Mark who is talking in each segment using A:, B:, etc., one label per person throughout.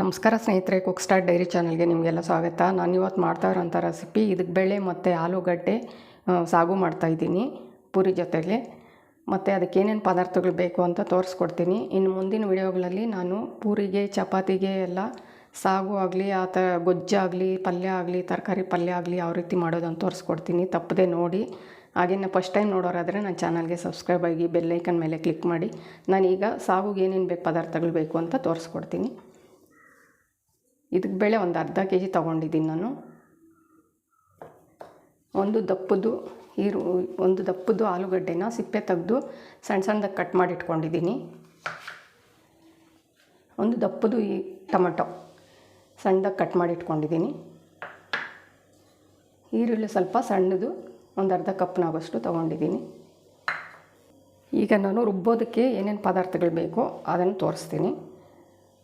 A: ನಮಸ್ಕಾರ ಸ್ನೇಹಿತರೆ cook star dairy ಚಾನಲ್ಗೆ ನಿಮಗೆಲ್ಲ ಸ್ವಾಗತ. ನಾನು ಇವತ್ತು ಮಾಡ್ತಾ ಇರೋಂಥ ರೆಸಿಪಿ ಇದಕ್ಕೆ ಬೇಳೆ ಮತ್ತು ಆಲೂಗಡ್ಡೆ ಸಾಗು ಮಾಡ್ತಾಯಿದ್ದೀನಿ ಪೂರಿ ಜೊತೆಗೆ. ಮತ್ತು ಅದಕ್ಕೆ ಏನೇನು ಪದಾರ್ಥಗಳು ಬೇಕು ಅಂತ ತೋರಿಸ್ಕೊಡ್ತೀನಿ. ಇನ್ನು ಮುಂದಿನ ವಿಡಿಯೋಗಳಲ್ಲಿ ನಾನು ಪೂರಿಗೆ, ಚಪಾತಿಗೆ ಎಲ್ಲ ಸಾಗು ಆಗಲಿ, ಆ ಥರ ಗೊಜ್ಜಾಗಲಿ ಪಲ್ಯ ಆಗಲಿ, ತರಕಾರಿ ಪಲ್ಯ ಆಗಲಿ ಯಾವ ರೀತಿ ಮಾಡೋದಂತ ತೋರಿಸ್ಕೊಡ್ತೀನಿ. ತಪ್ಪದೆ ನೋಡಿ. ಹಾಗೆಯೇ ಫಸ್ಟ್ ಟೈಮ್ ನೋಡೋರಾದರೆ ನನ್ನ ಚಾನಲ್ಗೆ ಸಬ್ಸ್ಕ್ರೈಬ್ ಆಗಿ ಬೆಲ್ಲೈಕನ್ ಮೇಲೆ ಕ್ಲಿಕ್ ಮಾಡಿ. ನಾನೀಗ ಸಾಗುಗೆ ಏನೇನು ಬೇಕು ಪದಾರ್ಥಗಳು ಬೇಕು ಅಂತ ತೋರಿಸ್ಕೊಡ್ತೀನಿ. ಇದಕ್ಕೆ ಬೇಳೆ ಒಂದು ಅರ್ಧ ಕೆ ಜಿ ತೊಗೊಂಡಿದ್ದೀನಿ ನಾನು. ಒಂದು ದಪ್ಪದ್ದು ಈರು, ಒಂದು ದಪ್ಪದ್ದು ಆಲೂಗಡ್ಡೆನ ಸಿಪ್ಪೆ ತೆಗೆದು ಸಣ್ಣ ಸಣ್ಣದಾಗಿ ಕಟ್ ಮಾಡಿ ಇಟ್ಕೊಂಡಿದ್ದೀನಿ. ಒಂದು ದಪ್ಪದು ಈ ಟೊಮೆಟೊ ಸಣ್ಣದಾಗಿ ಕಟ್ ಮಾಡಿ ಇಟ್ಕೊಂಡಿದ್ದೀನಿ. ಈರುಳ್ಳಿ ಸ್ವಲ್ಪ ಸಣ್ಣದು, ಒಂದು ಅರ್ಧ ಕಪ್ನಾಗೋಷ್ಟು ತೊಗೊಂಡಿದ್ದೀನಿ. ಈಗ ನಾನು ರುಬ್ಬೋದಕ್ಕೆ ಏನೇನು ಪದಾರ್ಥಗಳು ಬೇಕೋ ಅದನ್ನು ತೋರಿಸ್ತೀನಿ.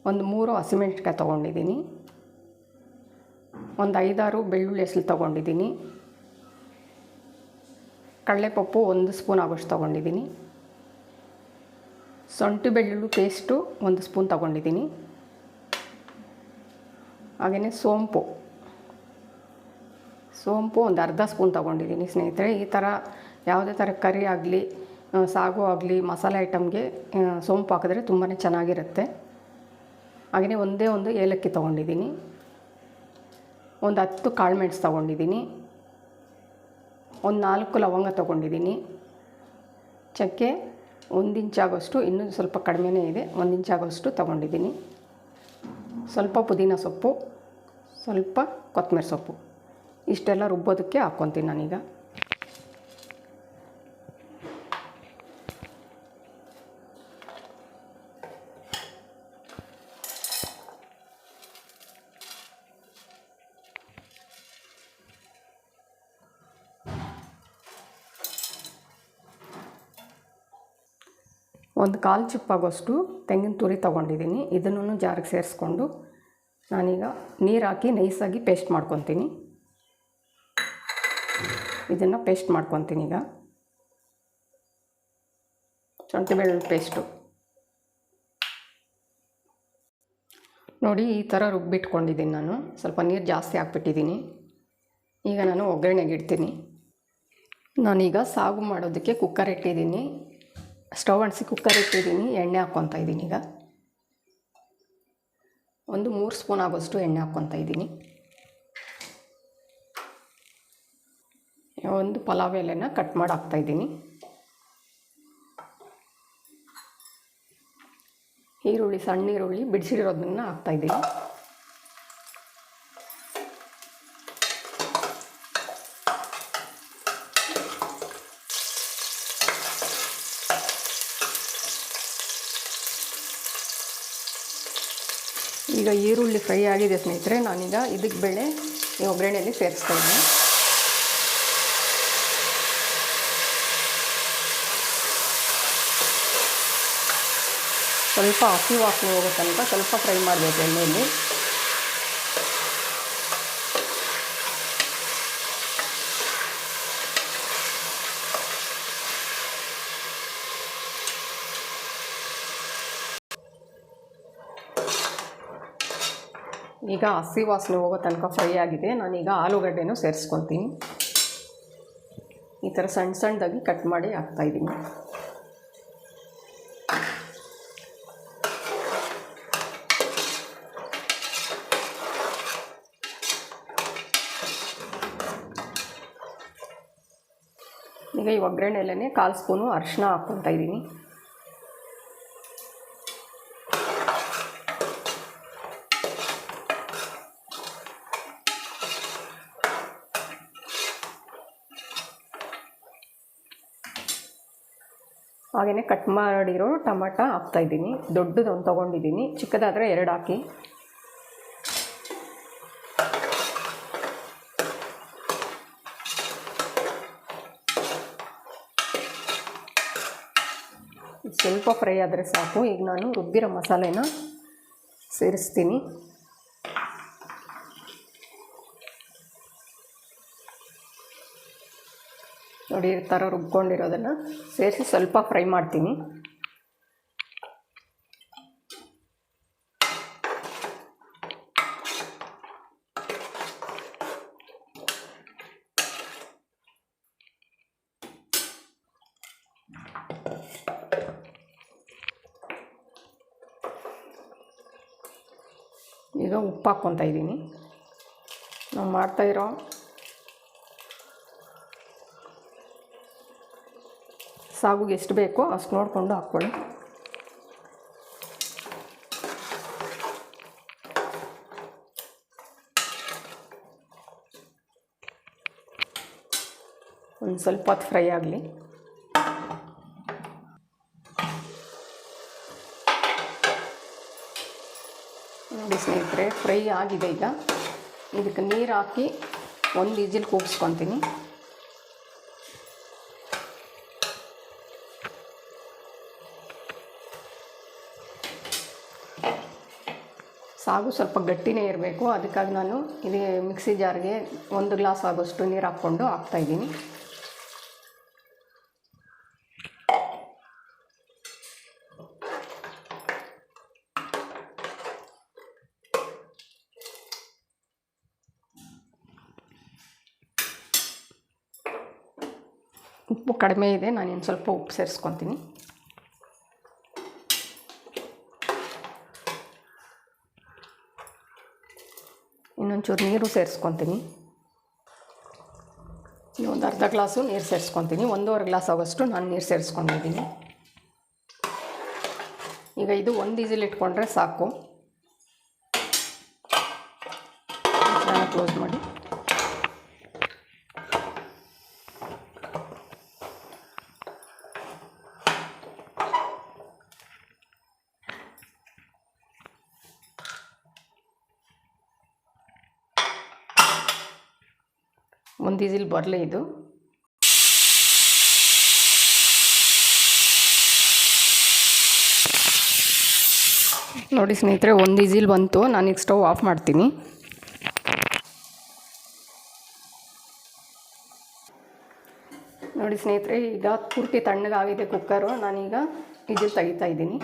A: ಒಂದು ಮೂರು ಹಸಿಮೆಣ್ಸಿನ್ಕಾಯಿ ತೊಗೊಂಡಿದ್ದೀನಿ. ಒಂದು ಐದಾರು ಬೆಳ್ಳುಳ್ಳಿ ಹೆಸಲು ತೊಗೊಂಡಿದ್ದೀನಿ. ಕಡಲೆಪಪ್ಪು ಒಂದು ಸ್ಪೂನ್ ಆಗೋಷ್ಟು ತೊಗೊಂಡಿದ್ದೀನಿ. ಸೊಂಟು ಬೆಳ್ಳುಳ್ಳಿ ಪೇಸ್ಟು ಒಂದು ಸ್ಪೂನ್ ತೊಗೊಂಡಿದ್ದೀನಿ. ಹಾಗೆಯೇ ಸೋಂಪು. ಸೋಂಪು ಒಂದು ಅರ್ಧ ಸ್ಪೂನ್ ತೊಗೊಂಡಿದ್ದೀನಿ ಸ್ನೇಹಿತರೆ. ಈ ಥರ ಯಾವುದೇ ತರಕಾರಿ ಕರಿ ಆಗಲಿ ಸಾಗು ಆಗಲಿ, ಮಸಾಲೆ ಐಟಮ್ಗೆ ಸೋಂಪು ಹಾಕಿದ್ರೆ ತುಂಬಾ ಚೆನ್ನಾಗಿರುತ್ತೆ. ಹಾಗೆಯೇ ಒಂದೇ ಒಂದು ಏಲಕ್ಕಿ ತೊಗೊಂಡಿದ್ದೀನಿ. ಒಂದು ಹತ್ತು ಕಾಳುಮೆಣ್ಸು ತೊಗೊಂಡಿದ್ದೀನಿ. ಒಂದು ನಾಲ್ಕು ಲವಂಗ ತೊಗೊಂಡಿದ್ದೀನಿ. ಚಕ್ಕೆ ಒಂದು ಇಂಚಾಗೋಷ್ಟು ಇನ್ನೂ ಸ್ವಲ್ಪ ಕಡಿಮೆನೇ ಇದೆ, ಒಂದು ಇಂಚಾಗೋಷ್ಟು ತೊಗೊಂಡಿದ್ದೀನಿ. ಸ್ವಲ್ಪ ಪುದೀನ ಸೊಪ್ಪು, ಸ್ವಲ್ಪ ಕೊತ್ತಂಬರಿ ಸೊಪ್ಪು. ಇಷ್ಟೆಲ್ಲ ರುಬ್ಬೋದಕ್ಕೆ ಹಾಕ್ಕೊತೀನಿ ನಾನೀಗ. ಒಂದು ಕಾಲು ಚಿಪ್ಪಾಗೋಷ್ಟು ತೆಂಗಿನ ತುರಿ ತೊಗೊಂಡಿದ್ದೀನಿ. ಇದನ್ನು ಜಾರಿಗೆ ಸೇರಿಸ್ಕೊಂಡು ನಾನೀಗ ನೀರು ಹಾಕಿ ನೈಸಾಗಿ ಪೇಸ್ಟ್ ಮಾಡ್ಕೊತೀನಿ. ಇದನ್ನು ಪೇಸ್ಟ್ ಮಾಡ್ಕೊತೀನಿ ಈಗ. ಶುಂಠಿ ಬೆಳ್ಳುಳ್ಳಿ ಪೇಸ್ಟು. ನೋಡಿ ಈ ಥರ ರುಬ್ಬಿಟ್ಕೊಂಡಿದ್ದೀನಿ ನಾನು. ಸ್ವಲ್ಪ ನೀರು ಜಾಸ್ತಿ ಹಾಕ್ಬಿಟ್ಟಿದ್ದೀನಿ. ಈಗ ನಾನು ಒಗ್ಗರಣೆಗೆ ಇಡ್ತೀನಿ. ನಾನೀಗ ಸಾಗು ಮಾಡೋದಕ್ಕೆ ಕುಕ್ಕರ್ ಇಟ್ಟಿದ್ದೀನಿ. ಸ್ಟವ್ ಅಣಿಸಿ ಕುಕ್ಕರ್ ಇಟ್ಟಿದ್ದೀನಿ, ಎಣ್ಣೆ ಹಾಕ್ಕೊತಾ ಇದ್ದೀನಿ ಈಗ. ಒಂದು ಮೂರು ಸ್ಪೂನ್ ಆಗೋಷ್ಟು ಎಣ್ಣೆ ಹಾಕ್ಕೊತಾ ಇದ್ದೀನಿ. ಒಂದು ಪಲಾವ್ ಎಲೆನ ಕಟ್ ಮಾಡಿ ಹಾಕ್ತಾಯಿದ್ದೀನಿ ಈರುಳ್ಳಿ, ಸಣ್ಣ ಈರುಳ್ಳಿ ಬಿಡಿಸಿರೋದನ್ನ ಹಾಕ್ತಾಯಿದ್ದೀನಿ ಈಗ ಈರುಳ್ಳಿ ಫ್ರೈ ಆಗಿದೆ ಸ್ನೇಹಿತರೆ, ನಾನೀಗ ಇದಕ್ಕೆ ಬೆಳೆ ಈ ಒಗ್ಗರಣೆಯಲ್ಲಿ ಸೇರಿಸ್ತಾ ಇದ್ದೀನಿ ಸ್ವಲ್ಪ ಹಸಿ ವಾಸನೆ ಹೋಗೋ ತನಕ ಸ್ವಲ್ಪ ಫ್ರೈ ಮಾಡಬೇಕು ಎಣ್ಣೆಯಲ್ಲಿ. ಈಗ ಹಸಿ ವಾಸನೆ ಹೋಗೋ ತನಕ ಫ್ರೈ ಆಗಿದೆ. ನಾನೀಗ ಆಲೂಗಡ್ಡೆನೂ ಸೇರಿಸ್ಕೊತೀನಿ ಈ ಥರ ಸಣ್ಣ ಸಣ್ಣದಾಗಿ ಕಟ್ ಮಾಡಿ ಹಾಕ್ತಾಯಿದ್ದೀನಿ ಈಗ ಈ ಒಗ್ಗರಣೆಯಲ್ಲೇ ಕಾಲು ಸ್ಪೂನು ಅರಿಶಿನ ಹಾಕ್ಕೊತಾ ಇದ್ದೀನಿ. ಹಾಗೆಯೇ ಕಟ್ ಮಾಡಿರೋ ಟೊಮಾಟ ಹಾಕ್ತಾಯಿದ್ದೀನಿ ದೊಡ್ಡದೊಂದು ತೊಗೊಂಡಿದ್ದೀನಿ. ಚಿಕ್ಕದಾದರೆ ಎರಡು ಹಾಕಿ. ಸ್ವಲ್ಪ ಫ್ರೈ ಆದರೆ ಸಾಕು. ಈಗ ನಾನು ರುಬ್ಬಿರೋ ಮಸಾಲೆನ ಸೇರಿಸ್ತೀನಿ. ನೋಡಿ ಈ ಥರ ರುಬ್ಕೊಂಡಿರೋದನ್ನು ಸೇರಿಸಿ ಸ್ವಲ್ಪ ಫ್ರೈ ಮಾಡ್ತೀನಿ. ಈಗ ಉಪ್ಪು ಹಾಕ್ಕೊತಾ ಇದ್ದೀನಿ ನಾವು ಮಾಡ್ತಾಯಿರೋ ಸಾಗುಗೆ ಎಷ್ಟು ಬೇಕೋ ಅಷ್ಟು ನೋಡಿಕೊಂಡು ಹಾಕ್ಕೊಳ್ಳಿ. ಒಂದು ಸ್ವಲ್ಪ ಹೊತ್ತು ಫ್ರೈ ಆಗಲಿ. ನೋಡಿ ಸ್ನೇಹಿತರೆ, ಫ್ರೈ ಆಗಿದೆ ಈಗ. ಇದಕ್ಕೆ ನೀರು ಹಾಕಿ ಒಂದು ಈಜಿಲ್ ಕೂಗಿಸ್ಕೊತೀನಿ. ಸಾಗು ಸ್ವಲ್ಪ ಗಟ್ಟಿನೇ ಇರಬೇಕು. ಅದಕ್ಕಾಗಿ ನಾನು ಇದೇ ಮಿಕ್ಸಿ ಜಾರ್ಗೆ ಒಂದು ಗ್ಲಾಸ್ ಆಗೋಷ್ಟು ನೀರು ಹಾಕ್ಕೊಂಡು ಹಾಕ್ತಾಯಿದ್ದೀನಿ ಉಪ್ಪು ಕಡಿಮೆ ಇದೆ. ನಾನು ಇನ್ನು ಸ್ವಲ್ಪ ಉಪ್ಪು ಸೇರಿಸ್ಕೊತೀನಿ. ಇನ್ನೊಂಚೂರು ನೀರು ಸೇರಿಸ್ಕೊತೀನಿ. ಒಂದು ಅರ್ಧ ಗ್ಲಾಸು ನೀರು ಸೇರಿಸ್ಕೊತೀನಿ. ಒಂದೂವರೆ ಗ್ಲಾಸ್ ಆಗೋಷ್ಟು ನಾನು ನೀರು ಸೇರಿಸ್ಕೊಂಡಿದ್ದೀನಿ. ಈಗ ಇದು ಒಂದು ಇಟ್ಕೊಂಡ್ರೆ ಸಾಕು. ಕ್ಲೋಸ್ ಮಾಡಿ ಒಂದು ಈಸಿಲ್ ಬರಲಿ ಇದು. ನೋಡಿ ಸ್ನೇಹಿತರೆ, ಒಂದು ಈಸಿಲ್ ಬಂತು. ನಾನೀಗ ಸ್ಟವ್ ಆಫ್ ಮಾಡ್ತೀನಿ. ನೋಡಿ ಸ್ನೇಹಿತರೆ, ಈಗ ಪೂರ್ತಿ ತಣ್ಣಗಾಗಿದೆ ಕುಕ್ಕರು ನಾನೀಗ ಈಜಿಲ್ ತೆಗಿತಾ ಇದ್ದೀನಿ.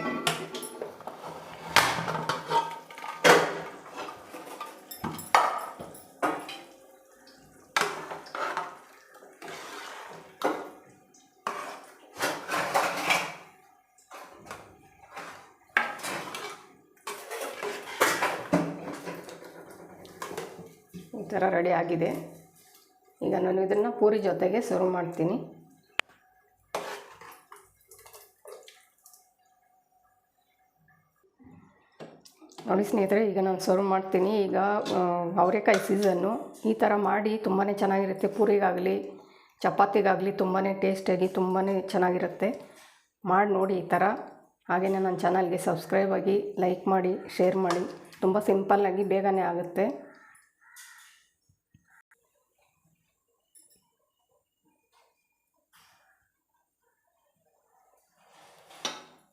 A: ಥರ ರೆಡಿ ಆಗಿದೆ. ಈಗ ನಾನು ಇದನ್ನು ಪೂರಿ ಜೊತೆಗೆ ಸರ್ವ್ ಮಾಡ್ತೀನಿ. ನೋಡಿ ಸ್ನೇಹಿತರೆ, ಈಗ ನಾನು ಸರ್ವ್ ಮಾಡ್ತೀನಿ. ಈಗ ಅವರೆಕಾಯಿ ಸೀಸನ್ನು ಈ ಥರ ಮಾಡಿ ತುಂಬಾ ಚೆನ್ನಾಗಿರುತ್ತೆ. ಪೂರಿಗಾಗಲಿ, ಚಪಾತಿಗಾಗಲಿ ತುಂಬಾ ಟೇಸ್ಟಾಗಿ ತುಂಬಾ ಚೆನ್ನಾಗಿರುತ್ತೆ. ಮಾಡಿ ನೋಡಿ ಈ ಥರ. ಹಾಗೆಯೇ ನನ್ನ ಚಾನಲ್ಗೆ ಸಬ್ಸ್ಕ್ರೈಬ್ ಆಗಿ ಲೈಕ್ ಮಾಡಿ ಶೇರ್ ಮಾಡಿ. ತುಂಬ ಸಿಂಪಲ್ಲಾಗಿ ಬೇಗನೆ ಆಗುತ್ತೆ.